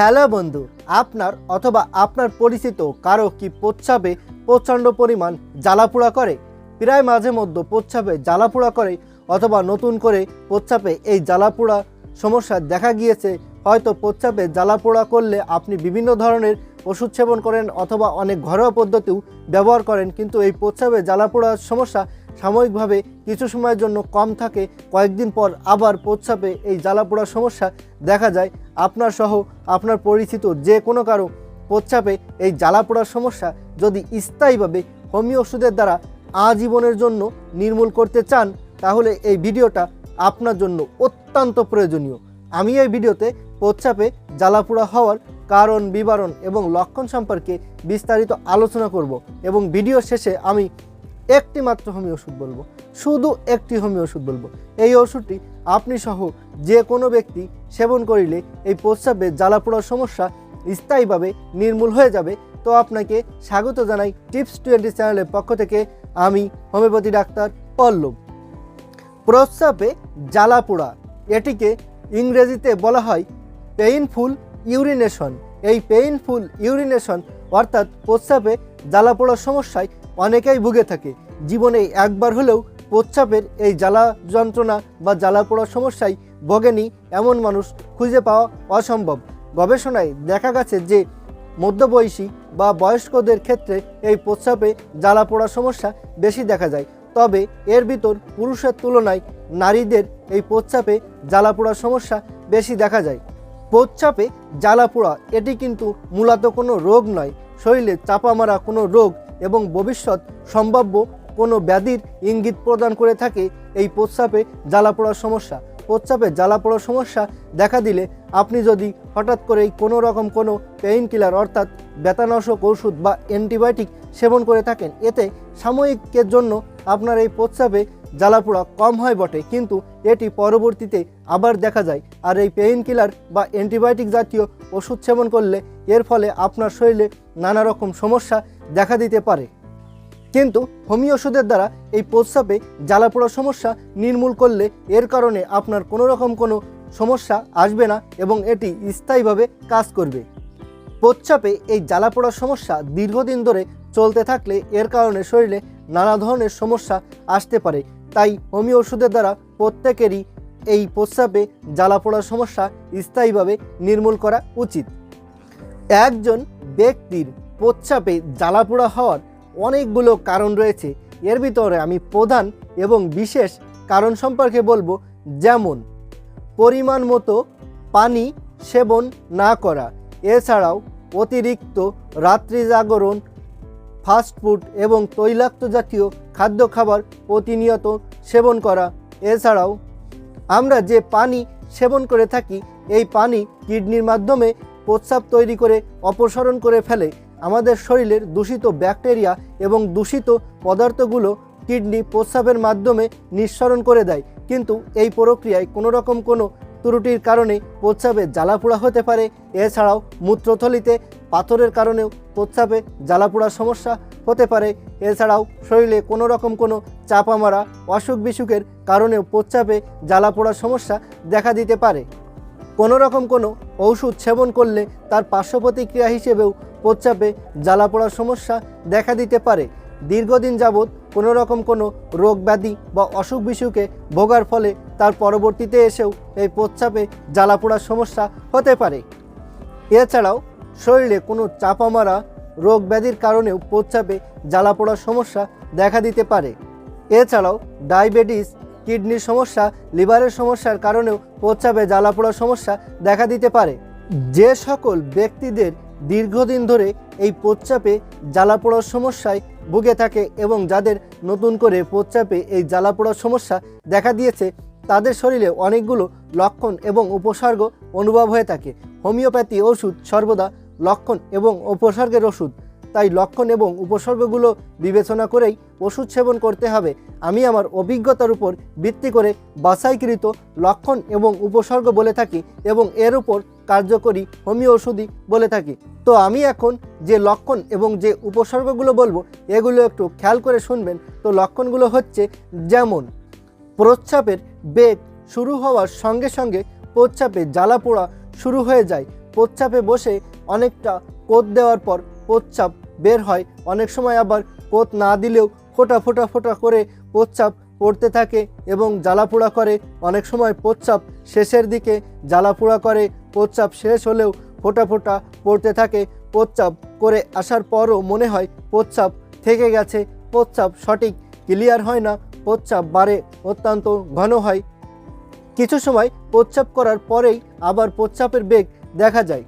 Hello বন্ধু, আপনার অথবা আপনার পরিচিত কারও কি প্রচ্ছাপে প্রচণ্ড পরিমাণ জ্বালাপোড়া করে? প্রায় মাঝে মধ্যে প্রচ্ছাপে জ্বালাপোড়া করে অথবা নতুন করে প্রচ্ছাপে এই জ্বালাপোড়া সমস্যা দেখা গিয়েছে। হয়তো প্রচ্ছাপে জ্বালাপোড়া করলে আপনি বিভিন্ন ধরনের ওষুধ সেবন করেন অথবা অনেক ঘরোয়া পদ্ধতিও ব্যবহার করেন, কিন্তু এই প্রচ্ছাপে জ্বালাপোড়ার সমস্যা সাময়িকভাবে কিছু সময়ের জন্য কম থাকে, কয়েকদিন পর আবার প্রচ্ছাপে এই জ্বালাপোড়ার সমস্যা দেখা যায়। আপনার সহ আপনার পরিচিত যে কোনো কারও প্রচ্ছাপে এই জ্বালাপোড়ার সমস্যা যদি স্থায়ীভাবে হোমিও ওষুধের দ্বারা আজীবনের জন্য নির্মূল করতে চান, তাহলে এই ভিডিওটা আপনার জন্য অত্যন্ত প্রয়োজনীয়। আমি এই ভিডিওতে প্রচ্ছাপে জ্বালাপোড়া হওয়ার কারণ, বিবরণ এবং লক্ষণ সম্পর্কে বিস্তারিত আলোচনা করব এবং ভিডিও শেষে আমি একটি মাত্র হোমিও ওষুধ বলব। শুধু একটি হোমিও ওষুধ বলব। এই ওষুধটি আপনি সহ যে কোনো ব্যক্তি সেবন করিলে এই প্রস্রাবে জ্বালাপোড়ার সমস্যা স্থায়ীভাবে নির্মূল হয়ে যাবে। তো আপনাকে স্বাগত জানাই টিপস টোয়েন্টি চ্যানেলের পক্ষ থেকে। আমি হোমিওপ্যাথি ডাক্তার পল্লব। প্রস্রাবে জ্বালাপোড়া এটিকে ইংরেজিতে বলা হয় পেইনফুল ইউরিনেশন এই পেইনফুল ইউরিনেশন অর্থাৎ প্রস্রাবে জ্বালাপোড়ার সমস্যায় অনেকেই ভুগে থাকে। জীবনে একবার হলেও প্রস্রাবের এই জ্বালা যন্ত্রণা বা জ্বালা পোড়ার সমস্যায় ভোগেনি এমন মানুষ খুঁজে পাওয়া অসম্ভব। গবেষণায় দেখা গেছে যে মধ্যবয়সী বা বয়স্কদের ক্ষেত্রে এই প্রস্রাবে জ্বালা পোড়ার সমস্যা বেশি দেখা যায়। তবে এর ভিতর পুরুষের তুলনায় নারীদের এই প্রস্রাবে জ্বালা পোড়ার সমস্যা বেশি দেখা যায়। প্রস্রাবে জ্বালা পোড়া, এটি কিন্তু মূলত কোনো রোগ নয়। শরীরে চাপা মারা কোনো রোগ এবং ভবিষ্যৎ সম্ভাব্য কোনো ব্যাধির ইঙ্গিত প্রদান করে থাকে এই প্রস্রাবে জ্বালা পোড়ার সমস্যা। প্রস্রাবে জ্বালা পোড়ার সমস্যা দেখা দিলে আপনি যদি হঠাৎ করেই কোনো রকম কোনো পেইন কিলার অর্থাৎ ব্যথানাশক ওষুধ বা অ্যান্টিবায়োটিক সেবন করে থাকেন, এতে সাময়িকের জন্য আপনার এই প্রস্রাবে জ্বালাপোড়া কম হয় বটে। কিন্তু এটি পরবর্তীতে আবার দেখা যায় আর এই পেইন কিলার বা অ্যান্টিবায়োটিক জাতীয় ওষুধ সেবন করলে এর ফলে আপনার শরীরে নানা রকম সমস্যা দেখা দিতে পারে। কিন্তু হোমিও ওষুধের দ্বারা এই প্রস্রাবে জ্বালাপোড়া সমস্যা নির্মূল করলে এর কারণে আপনার কোনো রকম কোনো সমস্যা আসবে না এবং এটি স্থায়ীভাবে কাজ করবে। প্রস্রাবে এই জ্বালাপোড়ার সমস্যা দীর্ঘদিন ধরে চলতে থাকলে এর কারণে শরীরে নানা ধরনের সমস্যা আসতে পারে। তাই হোমিও ওষুধের দ্বারা প্রত্যেকেরই এই প্রস্রাবে জ্বালাপোড়ার সমস্যা স্থায়ীভাবে নির্মূল করা উচিত। একজন ব্যক্তির প্রস্রাবে জ্বালাপোড়া হওয়ার অনেকগুলো কারণ রয়েছে। এর ভিতরে আমি প্রধান এবং বিশেষ কারণ সম্পর্কে বলব, যেমন পরিমাণ মতো পানি সেবন না করা, এছাড়াও অতিরিক্ত রাত্রি জাগরণ ফাস্টফুড এবং তৈলাক্ত জাতীয় খাদ্য খাবার প্রতিনিয়ত সেবন করা। এছাড়াও আমরা যে পানি সেবন করে থাকি, এই পানি কিডনির মাধ্যমে প্রস্রাব তৈরি করে, অপসারণ করে ফেলে। আমাদের শরীরের দূষিত ব্যাকটেরিয়া এবং দূষিত পদার্থগুলো কিডনি প্রস্রাবের মাধ্যমে নিঃসরণ করে দেয়। কিন্তু এই প্রক্রিয়ায় কোনো রকম কোনো ত্রুটির কারণে প্রস্রাবে জ্বালাপোড়া হতে পারে। এছাড়াও মূত্রথলিতে পাথরের কারণেও প্রস্রাবে জ্বালাপোড়ার সমস্যা হতে পারে। এছাড়াও শরীরে কোনো রকম কোনো চাপা মারা অসুখ বিসুখের কারণেও প্রস্রাবে জ্বালাপোড়ার সমস্যা দেখা দিতে পারে। কোনো রকম কোনো ঔষধ সেবন করলে তার পার্শ্ব প্রতিক্রিয়া হিসেবেও প্রস্রাবে জ্বালা পোড়ার সমস্যা দেখা দিতে পারে। দীর্ঘদিন যাবৎ কোনো রকম কোনো রোগ ব্যাধি বা অসুখ বিসুখে ভোগার ফলে তার পরবর্তীতে এসেও এই প্রস্রাবে জ্বালা পোড়ার সমস্যা হতে পারে। এছাড়াও শরীরে কোনো চাপা মারা রোগ ব্যাধির কারণেও প্রস্রাবে জ্বালা পোড়ার সমস্যা দেখা দিতে পারে। এছাড়াও ডায়াবেটিস কিডনির সমস্যা, লিভারের সমস্যার কারণেও প্রস্রাবে জ্বালা পোড়ার সমস্যা দেখা দিতে পারে। যে সকল ব্যক্তিদের দীর্ঘদিন ধরে এই প্রস্রাবে জ্বালা পোড়ার সমস্যায় ভুগে থাকে এবং যাদের নতুন করে প্রস্রাবে এই জ্বালা পোড়ার সমস্যা দেখা দিয়েছে, তাদের শরীরে অনেকগুলো লক্ষণ এবং উপসর্গ অনুভব হয়ে থাকে। হোমিওপ্যাথি ওষুধ সর্বদা লক্ষণ এবং উপসর্গের ওষুধ। তাই লক্ষণ এবং উপসর্গগুলো বিবেচনা করেই ওষুধ সেবন করতে হবে। আমি আমার অভিজ্ঞতার উপর ভিত্তি করে বাছাইকৃত লক্ষণ এবং উপসর্গ বলে থাকি এবং এর উপর কার্যকরী হোমিও ওষুধই বলে থাকি। তো আমি এখন যে লক্ষণ এবং যে উপসর্গগুলো বলব, এগুলো একটু খেয়াল করে শুনবেন। তো লক্ষণগুলো হচ্ছে যেমন প্রচ্ছাপের বেগ শুরু হওয়ার সঙ্গে সঙ্গে প্রস্রাবে জ্বালা পোড়া শুরু হয়ে যায়। প্রচ্ছাপে বসে অনেকটা কোদ দেওয়ার পর প্রচ্ছাপ বের হয়। অনেক সময় আবার কোদ না দিলেও ফোটা ফোটা ফোটা করে প্রচ্ছাপ পড়তে থাকে এবং জ্বালাপোড়া করে। অনেক সময় প্রচ্ছাপ শেষের দিকে জ্বালাপোড়া করে প্রচ্ছাপ শেষ হলেও ফোটা ফোটা পড়তে থাকে। প্রচ্ছাপ করে আসার পরও মনে হয় প্রচ্ছাপ থেকে গেছে প্রচ্ছাপ সঠিক, ক্লিয়ার হয় না প্রচ্ছাপ বাড়ে, অত্যন্ত ঘন হয়। কিছু সময় প্রচ্ছাপ করার পরেই আবার প্রচ্ছাপের বেগ দেখা যায়।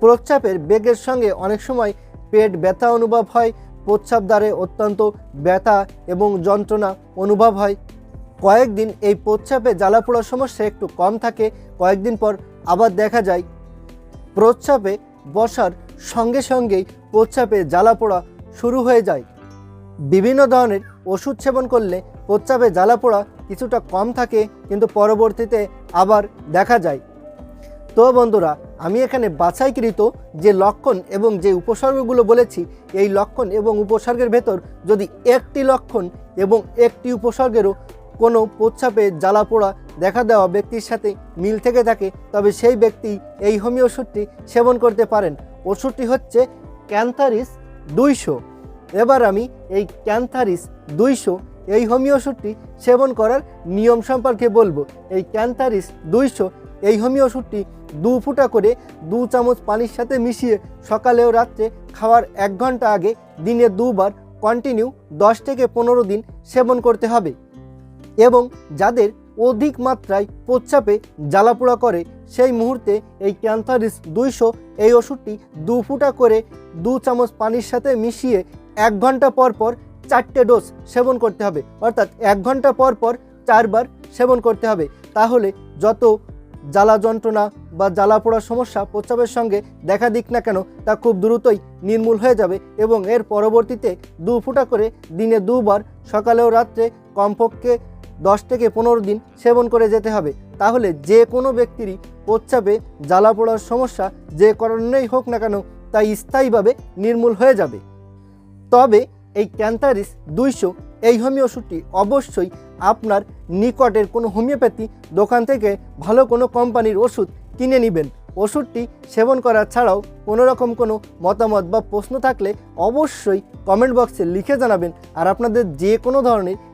প্রচ্ছাপের বেগের সঙ্গে অনেক সময় পেট ব্যথা অনুভব হয় প্রচ্ছাপ দ্বারে অত্যন্ত ব্যথা এবং যন্ত্রণা অনুভব হয়। কয়েকদিন এই প্রচ্ছাপে জ্বালাপোড়ার সমস্যা একটু কম থাকে, কয়েকদিন পর আবার দেখা যায়। প্রচ্ছাপে বসার সঙ্গে সঙ্গেই প্রচ্ছাপে জ্বালাপোড়া শুরু হয়ে যায়। বিভিন্ন ধরনের ওষুধ সেবন করলে প্রচ্ছাপে জ্বালাপোড়া কিছুটা কম থাকে, কিন্তু পরবর্তীতে আবার দেখা যায়। তো বন্ধুরা আমি এখানে বাছাইকৃত যে লক্ষণ এবং যে উপসর্গগুলো বলেছি, এই লক্ষণ এবং উপসর্গের ভেতর যদি একটি লক্ষণ এবং একটি উপসর্গেরও কোনো প্রচ্ছাপে জ্বালাপোড়া দেখা দেওয়া ব্যক্তির সাথে মিল থেকে থাকে, তবে সেই ব্যক্তি এই হোমিও ওষুধটি সেবন করতে পারেন। ওষুধটি হচ্ছে ক্যান্থারিস দুইশো। এবার আমি এই ক্যান্থারিস দুইশো, এই হোমিও ওষুধটি সেবন করার নিয়ম সম্পর্কে বলব। এই ক্যান্থারিস দুইশো, এই হোমিও ওষুধটি দু ফুটা করে দু চামচ পানির সাথে মিশিয়ে সকালে ও রাত্রে খাওয়ার এক ঘণ্টা আগে দিনে দুবার কন্টিনিউ দশ থেকে পনেরো দিন সেবন করতে হবে। এবং যাদের অধিক মাত্রায় প্রচ্ছাপে জ্বালাপোড়া করে, সেই মুহূর্তে এই ক্যান্থারিস দুইশো, এই ওষুধটি দু ফুটা করে দু চামচ পানির সাথে মিশিয়ে এক ঘণ্টা পর পর চারটে ডোজ সেবন করতে হবে। অর্থাৎ এক ঘণ্টা পর পর চারবার সেবন করতে হবে। তাহলে যত জ্বালা যন্ত্রণা বা জ্বালা পোড়ার সমস্যা প্রস্রাবের সঙ্গে দেখা দিক না কেন, তা খুব দ্রুতই নির্মূল হয়ে যাবে এবং এর পরবর্তীতে দু ফুটা করে দিনে দুবার সকালে ও রাত্রে কমপক্ষে দশ থেকে পনেরো দিন সেবন করে যেতে হবে। তাহলে যে কোনো ব্যক্তিরই প্রস্রাবে জ্বালা পোড়ার সমস্যা যে কারণেই হোক না কেন তা স্থায়ীভাবে নির্মূল হয়ে যাবে। তবে এই ক্যান্থারিস দুইশো এই হোমিও ওষুধটি অবশ্যই আপনার নিকটের কোনো হোমিওপ্যাথি দোকান থেকে ভালো কোনো কোম্পানির ওষুধ কিনে নেবেন। ওষুধটি সেবন করা ছাড়াও কোনোরকম কোনো মতামত বা প্রশ্ন থাকলে অবশ্যই কমেন্ট বক্সে লিখে জানাবেন। আর আপনাদের যে কোনো ধরনের